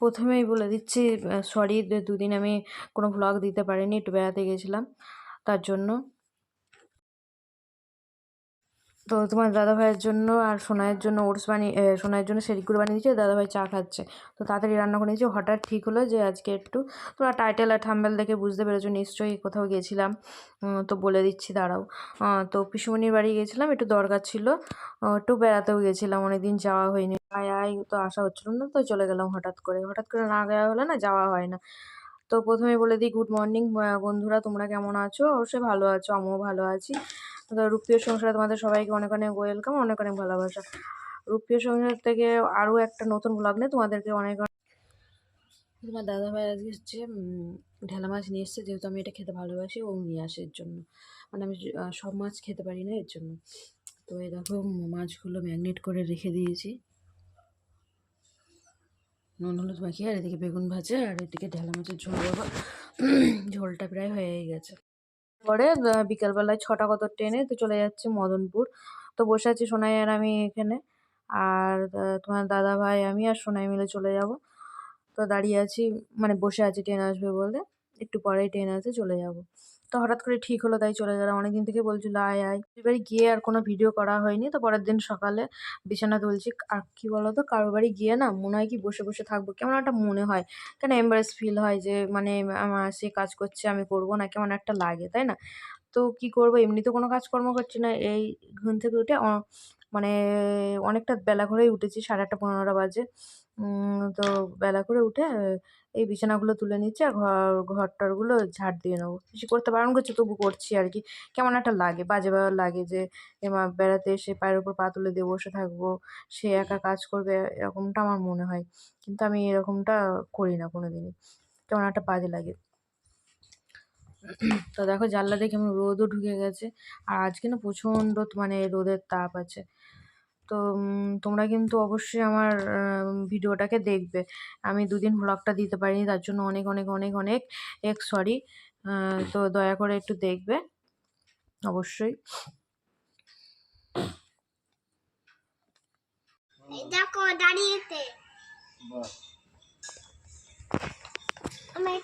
প্রথমেই বলে দিচ্ছি সরি দুদিন আমি কোনো ভ্লগ দিতে পারিনি, একটু বেড়াতে গেছিলাম, তার জন্য। তো তোমার দাদাভাইয়ের জন্য আর সোনাইয়ের জন্য ওটস বানিয়ে সোনাইয়ের জন্য শেরিকুড়ি বানিয়ে দিচ্ছে দাদাভাই চা খাচ্ছে। তো তাড়াতাড়ি রান্না করে নিয়েছি, হঠাৎ ঠিক হলো যে আজকে একটু তোমরা টাইটেল আর থাম্বেল দেখে বুঝতে পেরেছ, নিশ্চয়ই কোথাও গেছিলাম তো বলে দিচ্ছি, দাঁড়াও। তো পিসুমণির বাড়ি গেছিলাম, একটু দরকার ছিল একটু বেড়াতেও গেছিলাম, অনেকদিন যাওয়া হয়নি। আয় আয়, তো আসা হচ্ছিল না, তো চলে গেলাম হঠাৎ করে হঠাৎ করে না গেলে হলে না যাওয়া হয় না। তো প্রথমে বলে দিই, গুড মর্নিং বন্ধুরা, তোমরা কেমন আছো? অবশ্যই ভালো আছো, আমিও ভালো আছি। তো রূপীয় সংসারে তোমাদের সবাইকে অনেক অনেক ওয়েলকাম অনেক অনেক ভালোবাসা। রূপীয় সংসার থেকে আরও একটা নতুন ব্লগ নিয়ে তোমাদেরকে অনেক তোমার দাদাভাই আজকে হচ্ছে ঢেলা মাছ নিয়ে এসছে, যেহেতু আমি এটা খেতে ভালোবাসি, ও নিয়ে আসে এর জন্য। মানে আমি সব মাছ খেতে পারি না এর জন্য। তো এই দেখো, মাছগুলো ম্যাগনেট করে রেখে দিয়েছি। নুন, হলুদ মাখিয়ে আর এদিকে বেগুন ভাজা আর এদিকে ঢেলা মাছের ঝোল ঝোলটা প্রায় হয়েই গেছে। পরে বিকালবেলায় ছটা কত ট্রেনে তো চলে যাচ্ছে মদনপুর। তো বসে আছি সোনাই আর আমি এখানে। আর তোমার দাদা ভাই আমি আর সোনাই মিলে চলে যাব। তো দাঁড়িয়ে আছি মানে বসে আছি, ট্রেন আসবে বলে। একটু পরেই ট্রেন আছে, চলে যাব। তো হঠাৎ করে ঠিক হলো, তাই চলে গেলাম। অনেকদিন থেকে বলছিল, আয় আয়। এবারে গিয়ে আর কোনো ভিডিও করা হয়নি। তো পরের দিন সকালে বিছানা তুলছি। আর কি বলতো কারও বাড়ি গিয়ে না মনে হয় কি বসে বসে থাকব। কেমন একটা মনে হয়। কেন এম্বারেস ফিল হয় যে মানে আমার সে কাজ করছে, আমি করব না, কেমন একটা লাগে, তাই না? তো কি করব? এমনি তো কোনো কাজকর্ম করছি না। এই ঘুম থেকে উঠে মানে অনেকটা বেলা করেই উঠেছি, সাড়ে আটটা পনেরোটা বাজে। তো বেলা করে উঠে এই বিছানাগুলো তুলে নিচ্ছি আর ঘর ঘর টরগুলো ঝাড় দিয়ে নেব। বেশি করতে বারণ করছে তবু করছি আর কি। কেমন একটা লাগে, বাজে বাজে লাগে যে এমা বেড়াতে এসে পায়ের উপর পা তুলে দিয়ে বসে থাকব, সে একা কাজ করবে, এরকমটা আমার মনে হয়। কিন্তু আমি এরকমটা করি না কোনো দিনই কেমন একটা বাজে লাগে। তো দেখো জানলা দিয়ে কেমন রোদও ঢুকে গেছে, আর আজকে না প্রচণ্ড মানে রোদের তাপ আছে। তো তোমরা কিন্তু অবশ্যই আমার ভিডিওটাকে দেখবে। আমি দুদিন ব্লগটা দিতে পারিনি তার জন্য অনেক অনেক অনেক অনেক এক সরি তো দয়া করে একটু দেখবে অবশ্যই। দেখো দাঁড়িয়েতে। আমি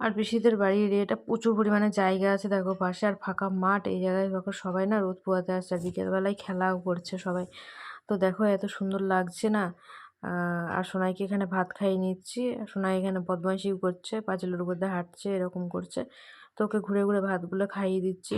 আর পিসিদের বাড়ির এটা প্রচুর পরিমাণে জায়গা আছে, দেখো পাশে আর ফাঁকা মাঠ, এই জায়গায় দেখো সবাই না রোদ পোয়াতে আসছে আর বিকেলবেলায় খেলাও করছে সবাই। তো দেখো এত সুন্দর লাগছে না? আর সোনাইকে এখানে ভাত খাইয়ে নিচ্ছি, সোনাই এখানে বদমাইশিও করছে, পাঁচিলের উপর দিয়ে হাঁটছে, এরকম করছে। তো ওকে ঘুরে ঘুরে ভাতগুলো খাইয়ে দিচ্ছি।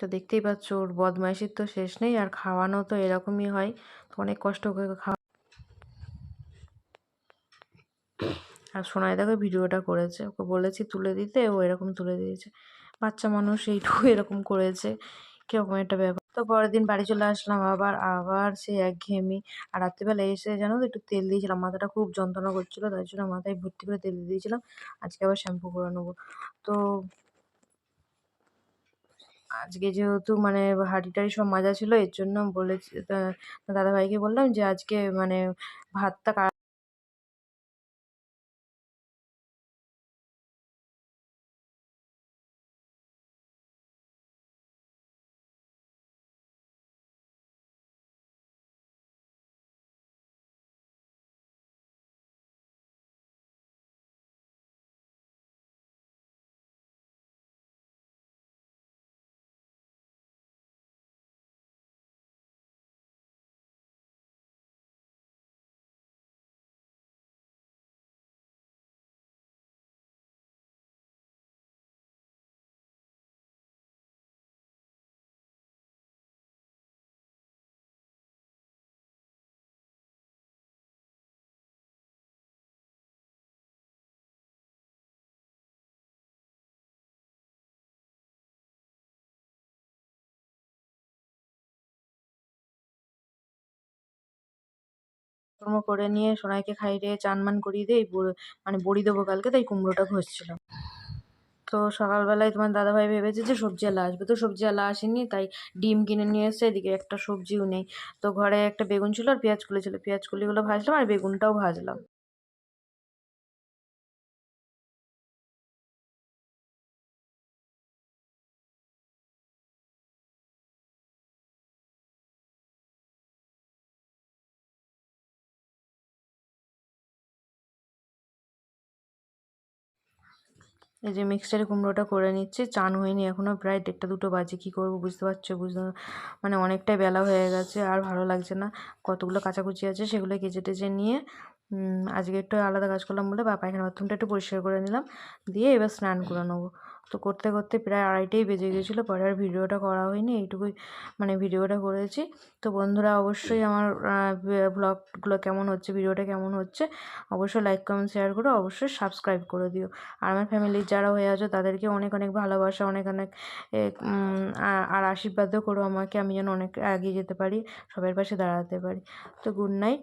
তো দেখতেই পাচ্ছ, ওর বদমাইশির তো শেষ নেই, আর খাওয়ানো তো এরকমই হয়, তো অনেক কষ্ট করে খাওয়া আর সোনাই দেখো ভিডিওটা করেছে, ওকে বলেছি তুলে দিতে, ও এরকম তুলে দিয়েছে। বাচ্চা মানুষ এইটুকু এরকম করেছে, কীরকম একটা ব্যাপার। তো পরের দিন বাড়ি চলে আসলাম, আবার আবার সেই একঘেয়েমি। আর রাত্রিবেলা এসে জানো তো একটু তেল দিয়েছিলাম, মাথাটা খুব যন্ত্রণা করছিল, তাই জন্য মাথায় ভর্তি করে তেল দিয়ে দিয়েছিলাম, আজকে আবার শ্যাম্পু করে নেব। তো আজকে যেহেতু মানে হাঁড়ি টাড়ি সব মাজা ছিল, এর জন্য বলেছি দাদাভাইকে বললাম যে আজকে মানে ভাতটা কর্ম করে নিয়ে সোনাইকে খাইয়ে চান মান করিয়ে দিয়ে মানে বড়ি দেবো কালকে, তাই কুমড়োটা ঘষছিলাম। তো সকালবেলায় তোমার দাদাভাই ভেবেছে যে সবজি আলা আসবে, তো সবজি আলা আসেনি, তাই ডিম কিনে নিয়ে এসে এদিকে একটা সবজিও নেই। তো ঘরে একটা বেগুন ছিল আর পেঁয়াজ কুলি ছিল, পেঁয়াজ কুলিগুলো ভাজলাম আর বেগুনটাও ভাজলাম। এই যে মিক্সচারে কুমড়োটা করে নিচ্ছে, চান হয়নি এখনও প্রায় দেড়টা দুটো বাজে, কী করব বুঝতে পারছ? বুঝতে মানে অনেকটাই বেলা হয়ে গেছে, আর ভালো লাগছে না। কতগুলো কাচাকুচি আছে সেগুলো কেচে টেচে নিয়ে আজকে একটু আলাদা কাজ করলাম বলে বা পায়খানা বাথরুমটা একটু পরিষ্কার করে নিলাম, দিয়ে এবার স্নান করে নেব। তো করতে করতে প্রায় আড়াইটাই বেজে গেছিল পরে আর ভিডিওটা করা হয়নি, এইটুকুই মানে ভিডিওটা করেছি। তো বন্ধুরা অবশ্যই আমার ব্লগগুলো কেমন হচ্ছে, ভিডিওটা কেমন হচ্ছে, অবশ্যই লাইক কমেন্ট শেয়ার করো অবশ্যই সাবস্ক্রাইব করে দিও। আর আমার ফ্যামিলির যারা হয়ে আছো, তাদেরকে অনেক অনেক ভালোবাসা, অনেক অনেক আর আশীর্বাদও করো আমাকে, আমি যেন অনেক এগিয়ে যেতে পারি সবার পাশে দাঁড়াতে পারি। তো গুড নাইট